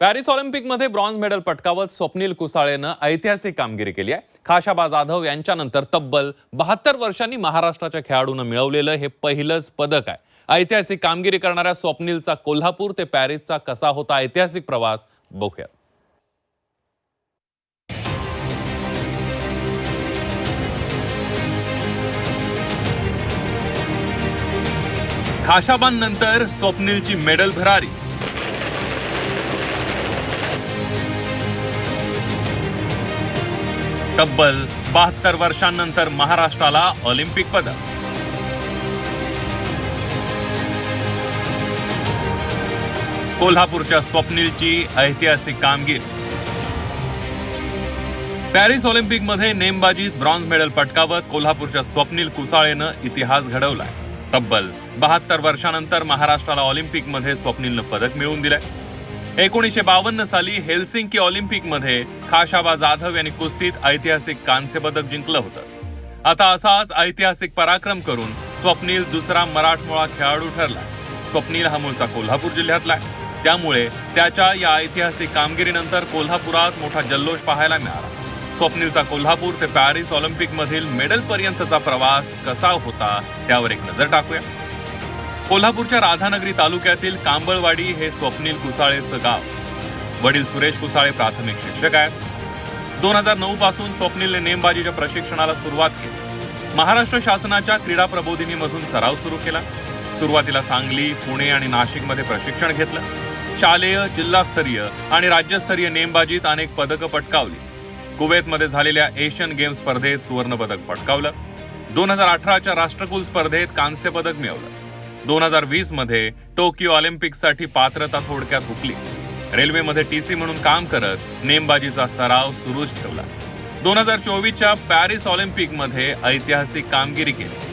Paris ऑलिम्पिकमध्ये bronze medal पटकावत स्वप्नील कुसाळेनं ऐतिहासिक कामगिरी केली आहे. खाशाबा जाधव यांच्यानंतर तब्बल बहात्तर वर्षांनी महाराष्ट्राच्या खेळाडूनं मिळवलेलं हे पहिलंच पदक आहे. ऐतिहासिक कामगिरी करणाऱ्या स्वप्नीलचा कोल्हापूर ते पॅरिसचा कसा होता ऐतिहासिक प्रवास बघूया खाशाबांनंतर स्वप्नीलची मेडल भरारी. तब्बल बहात्तर वर्षांनंतर महाराष्ट्राला ऑलिम्पिक पदक. कोल्हापूरच्या स्वप्नीलची ऐतिहासिक कामगिरी. पॅरिस ऑलिम्पिकमध्ये नेमबाजीत ब्रॉन्झ मेडल पटकावत कोल्हापूरच्या स्वप्नील कुसाळेनं इतिहास घडवलाय. तब्बल बहात्तर वर्षानंतर महाराष्ट्राला ऑलिम्पिकमध्ये स्वप्नीलनं पदक मिळवून दिलंय. एकोणीसशे बावन्न साली हेल्सिंकी ऑलिम्पिकमध्ये खाशाबा जाधव यांनी कुस्तीत ऐतिहासिक कांस्य पदक जिंकलं होतं. आता असाच ऐतिहासिक पराक्रम करून स्वप्नील दुसरा मराठमोळा खेळाडू ठरला. स्वप्नील हा मूळचा कोल्हापूर जिल्ह्यातला आहे. त्यामुळे त्याच्या या ऐतिहासिक कामगिरीनंतर कोल्हापुरात मोठा जल्लोष पाहायला मिळाला. स्वप्नीलचा कोल्हापूर ते पॅरिस ऑलिम्पिकमधील मेडलपर्यंतचा प्रवास कसा होता त्यावर एक नजर टाकूया. कोल्हापूरच्या राधानगरी तालुक्यातील कांबळवाडी हे स्वप्नील कुसाळेचं गाव. वडील सुरेश कुसाळे प्राथमिक शिक्षक आहेत. दोन हजार नऊ पासून स्वप्नीलने नेमबाजीच्या प्रशिक्षणाला सुरुवात केली. महाराष्ट्र शासनाच्या क्रीडा प्रबोधिनीमधून सराव सुरू केला. सुरुवातीला सांगली पुणे आणि नाशिकमध्ये प्रशिक्षण घेतलं. शालेय जिल्हास्तरीय आणि राज्यस्तरीय नेमबाजीत अनेक पदकं पटकावली. कुवेतमध्ये झालेल्या एशियन गेम्स स्पर्धेत सुवर्णपदक पटकावलं. दोन हजार अठराच्या राष्ट्रकुल स्पर्धेत कांस्य पदक मिळवलं. दोन हजार वीसमध्ये टोकियो ऑलिम्पिकसाठी पात्रता थोडक्यात हुकली. रेल्वेमध्ये टी सी म्हणून काम करत नेमबाजीचा सराव सुरूच ठेवला. दोन हजार चोवीसच्या पॅरिस ऑलिम्पिकमध्ये ऐतिहासिक कामगिरी केली.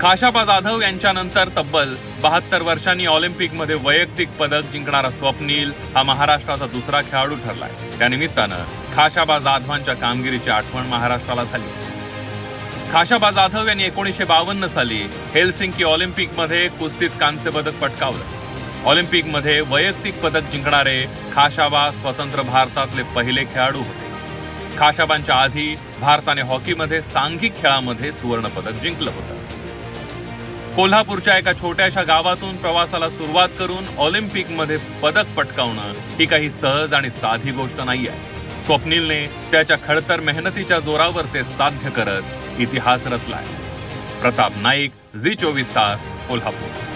खाशाबा जाधव यांच्यानंतर तब्बल बहात्तर वर्षांनी ऑलिम्पिकमध्ये वैयक्तिक पदक जिंकणारा स्वप्नील हा महाराष्ट्राचा दुसरा खेळाडू ठरलाय. त्यानिमित्तानं खाशाबा जाधवांच्या कामगिरीची आठवण महाराष्ट्राला झाली. खाशाबा जाधव यांनी एकोणीसशे बावन्न साली हेलसिंकी ऑलिम्पिकमध्ये कुस्तीत कांस्य पदक पटकावलं. ऑलिम्पिकमध्ये वैयक्तिक पदक जिंकणारे खाशाबा स्वतंत्र भारतातले पहिले खेळाडू होते. खाशाबांच्या आधी भारताने हॉकीमध्ये सांघिक खेळामध्ये सुवर्णपदक जिंकलं होतं. कोल्हापूरच्या एका छोट्याशा गावातून प्रवासाला सुरुवात करून ऑलिम्पिकमध्ये पदक पटकावणं ही काही सहज आणि साधी गोष्ट नाहीये. स्वप्नीलने त्याच्या खडतर मेहनतीच्या जोरावर ते साध्य करत इतिहास रचलाय. प्रताप नाईक झी चोवीस तास कोल्हापूर.